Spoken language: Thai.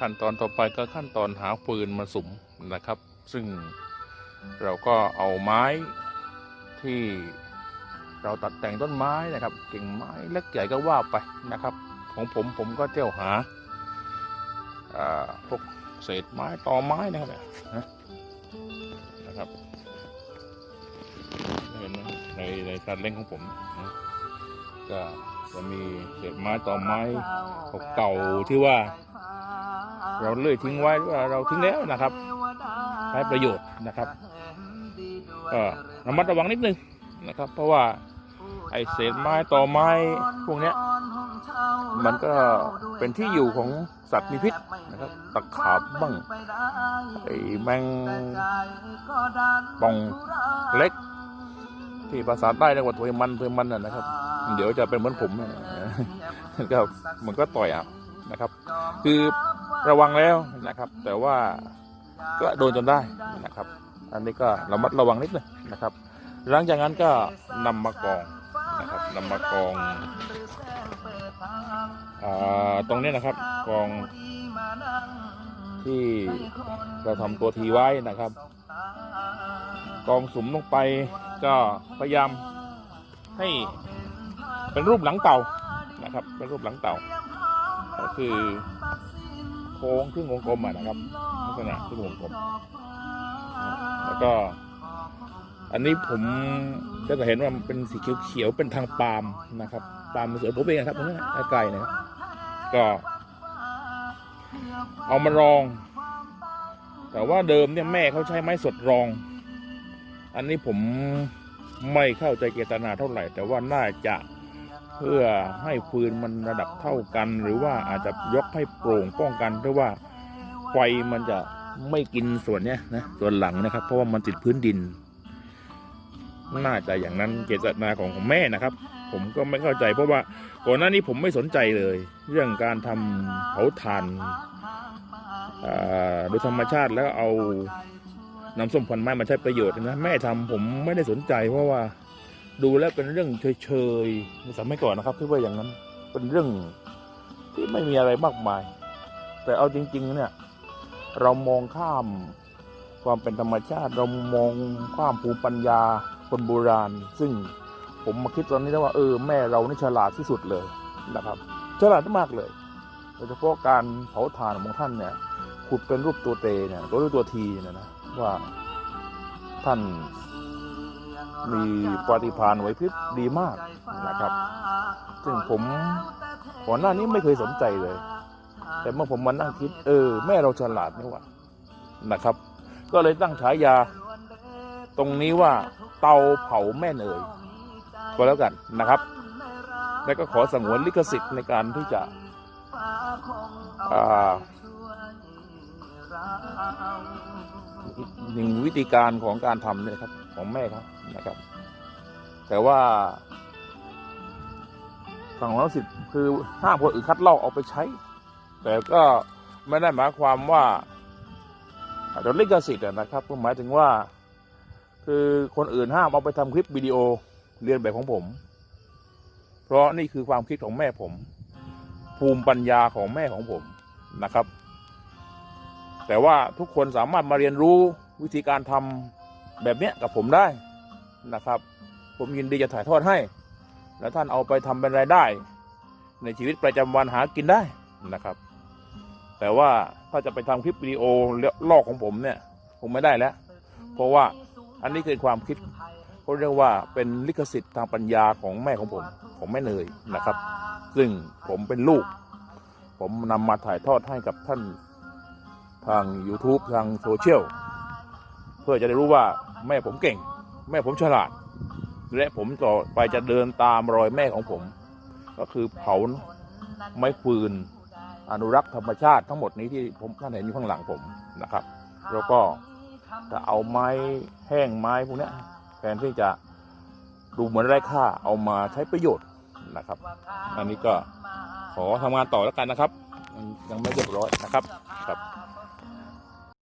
ขั้นตอนต่อไปก็ขั้นตอนหาฟืนมาสุมนะครับ ซึ่งเราก็เอาไม้ที่เราตัดแต่งต้นไม้นะครับกิ่งไม้เล็กใหญ่ก็ว่าไปนะครับ ของผมผมก็เที่ยวหาพวกเศษไม้ตอไม้นะครับนะนะครับเห็นไหมในในการเล่นของผมนะก็จะมีเศษไม้ตอไม้เก่าที่ว่า เราเลื่อยทิ้งไว้เราทิ้งแล้วนะครับใช้ประโยชน์นะครับก็ระมัดระวังนิดนึงนะครับ เพราะว่าไอเศษไม้ตอไม้พวกเนี้ยมันก็เป็นที่อยู่ของสัตว์มีพิษนะครับตะขาบบ้างไอแมงป่องเล็ก ที่ภาษาใต้เรียกว่าถวยมันถวยมันน่ะนะครับ เดี๋ยวจะเป็นเหมือนผมนะก็มันก็ต่อยอะนะครับ คือ ระวังแล้วนะครับ แต่ว่าก็โดนจนได้นะครับ อันนี้ก็ระมัดระวังนิดนึงนะครับ หลังจากนั้นก็นำมากองนะครับนำมากองอตรงนี้นะครับกองที่เราทำตัวทีไว้นะครับ กองสุมลงไปก็พยายามให้เป็นรูปหลังเต่านะครับ เป็นรูปหลังเต่าก็คือ ค้งครึ่งวงกลมอะนะครับลักษณะครึ่งวงกลม แล้วก็ อันนี้ผมก็จะเห็นว่ามันเป็นสีเขียวๆเป็นทางปาล์มนะครับปาล์มสวนผมเองครับตรงนี้นะไกลนะครับก็เอามารอง แต่ว่าเดิมเนี่ยแม่เขาใช้ไม้สดรอง อันนี้ผมไม่เข้าใจเจตนาเท่าไหร่ แต่ว่าน่าจะ พื่อให้ฟืนมันระดับเท่ากัน หรือว่าอาจจะยกให้โปร่งป้องกันเพราะว่าไฟมันจะไม่กินส่วนเนี้ยนะส่วนหลังนะครับ เพราะว่ามันติดพื้นดิน น่าจะอย่างนั้นเจตนาของของแม่นะครับ ผมก็ไม่เข้าใจ เพราะว่าก่อนหน้านี้ผมไม่สนใจเลย เรื่องการทำเผาถ่านโดยธรรมชาติแล้วเอาน้ำส้มควันไม้มาใช้ประโยชน์นะแม่ทำผมไม่ได้สนใจ เพราะว่า ดูแล้วเป็นเรื่องเฉยๆในสมัยก่อนนะครับที่ว่าอย่างนั้นเป็นเรื่องที่ไม่มีอะไรมากมาย แต่เอาจริง ๆ เนี่ย เรามองข้ามความเป็นธรรมชาติ เรามองข้ามภูมิปัญญาคนโบราณ ซึ่งผมมาคิดตอนนี้แล้วว่าเออแม่เรานี่ฉลาดที่สุดเลยนะครับ ฉลาดมากเลยโดยเฉพาะการเผาถ่านของท่านเนี่ยขุดเป็นรูปตัวเตเนี่ยรูปตัวทีเนี่ยนะว่าท่าน มีปฏิภาณไหวพริบดีมากนะครับ ซึ่งผมก่อนหน้านี้ไม่เคยสนใจเลย แต่เมื่อผมมานั่งคิด เออ แม่เราฉลาดนี่ว่านะครับ ก็เลยตั้งฉายา ตรงนี้ว่าเตาเผาแม่เนยก็แล้วกันนะครับ และก็ขอสงวนลิขสิทธิ์ในการที่จะอ่า หนึ่งวิธีการของการทำเนี่ยครับ ของแม่ครับนะครับ แต่ว่าฝั่งของสิทธิ์คือห้ามคนอื่นคัดลอกเอาไปใช้ แต่ก็ไม่ได้หมายความว่าอาจจะลิขสิทธิ์นะครับก็หมายถึงว่า คือคนอื่นห้ามเอาไปทำคลิปวิดีโอเรียนแบบของผม เพราะนี่คือความคิดของแม่ผม ภูมิปัญญาของแม่ของผมนะครับ แต่ว่าทุกคนสามารถมาเรียนรู้วิธีการทำแบบเนี้ยกับผมได้นะครับ ผมยินดีจะถ่ายทอดให้ แล้วท่านเอาไปทำเป็นรายได้ ในชีวิตประจำวันหากินได้นะครับ แต่ว่าถ้าจะไปทำคลิปวิดีโอลอกของผมเนี่ยผมไม่ได้แล้ว เพราะว่าอันนี้คือความคิดเขาเรียกว่าเป็นลิขสิทธิ์ทางปัญญาของแม่ของผมของแม่เนยนะครับ ซึ่งผมเป็นลูก ผมนำมาถ่ายทอดให้กับท่าน ทาง YouTube ทางโซเชียลเพื่อจะได้รู้ว่าแม่ผมเก่ง แม่ผมฉลาด และผมต่อไปจะเดินตามรอยแม่ของผม ก็คือเผาไม้ฟืน อนุรักษ์ธรรมชาติทั้งหมดนี้ที่ผมท่านเห็นอยู่ข้างหลังผมนะครับ แล้วก็จะเอาไม้แห้งไม้พวกนี้แทนที่จะดูเหมือนไร้ค่าเอามาใช้ประโยชน์นะครับ อันนี้ก็ขอทำงานต่อแล้วกันนะครับ ยังไม่เรียบร้อยนะครับครับ